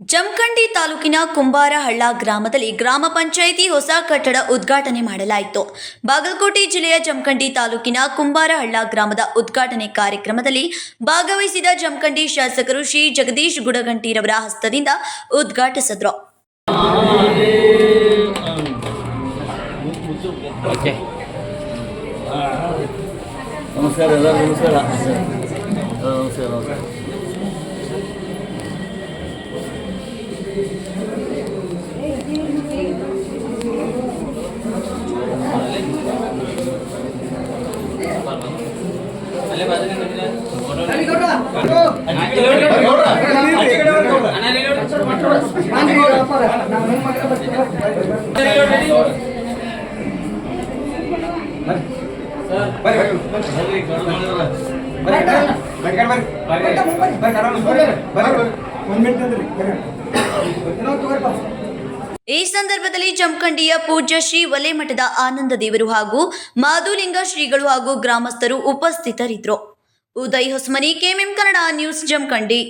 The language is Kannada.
ಜಮಖಂಡಿ ತಾಲೂಕಿನ ಕುಂಬಾರಹಳ್ಳ ಗ್ರಾಮದಲ್ಲಿ ಗ್ರಾಮ ಪಂಚಾಯಿತಿ ಹೊಸ ಕಟ್ಟಡ ಉದ್ಘಾಟನೆ ಮಾಡಲಾಯಿತು. ಬಾಗಲಕೋಟೆ ಜಿಲ್ಲೆಯ ಜಮಖಂಡಿ ತಾಲೂಕಿನ ಕುಂಬಾರಹಳ್ಳ ಗ್ರಾಮದ ಉದ್ಘಾಟನೆ ಕಾರ್ಯಕ್ರಮದಲ್ಲಿ ಭಾಗವಹಿಸಿದ ಜಮಖಂಡಿ ಶಾಸಕರು ಶ್ರೀ ಜಗದೀಶ್ ಗುಡಗಂಟಿರವರ ಹಸ್ತದಿಂದ ಉದ್ಘಾಟಿಸಿದರು. ಆ, ನಮಸ್ಕಾರ ನಮಸ್ಕಾರ ಈ ಸಂದರ್ಭದಲ್ಲಿ ಜಮಖಂಡಿಯ ಪೂಜ್ಯ ಶ್ರೀ ವಲೇಮಠದ ಆನಂದ ದೇವರು ಹಾಗೂ ಮಾಧುಲಿಂಗ ಶ್ರೀಗಳು ಹಾಗೂ ಗ್ರಾಮಸ್ಥರು ಉಪಸ್ಥಿತರಿದ್ದರು. Uday Hosmani, KMM Kannada news Jamkhandi.